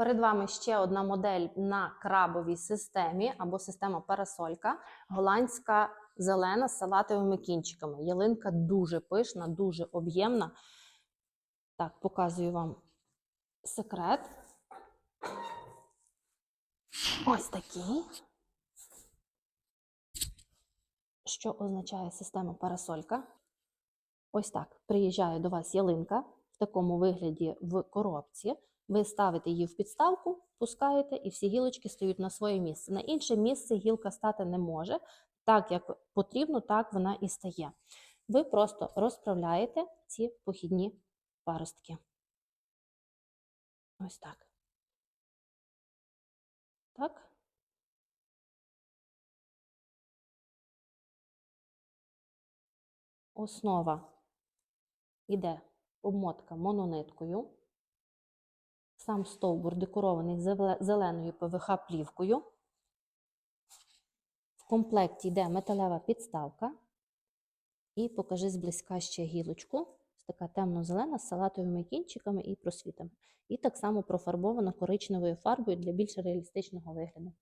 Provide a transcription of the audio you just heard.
Перед вами ще одна модель на крабовій системі або система парасолька. Голландська зелена з салатовими кінчиками. Ялинка дуже пишна, дуже об'ємна. Так, показую вам секрет. Ось такий. Що означає система парасолька? Ось так. Приїжджає до вас ялинка в такому вигляді в коробці. Ви ставите її в підставку, пускаєте, і всі гілочки стають на своє місце. На інше місце гілка стати не може. Так як потрібно, так вона і стає. Ви просто розправляєте ці похідні паростки. Ось так. Так. Основа йде обмотка монониткою. Сам стовбур декорований зеленою ПВХ-плівкою. В комплекті йде металева підставка. І покажи зблизька ще гілочку. Така темно-зелена з салатовими кінчиками і просвітами. І так само профарбована коричневою фарбою для більш реалістичного вигляду.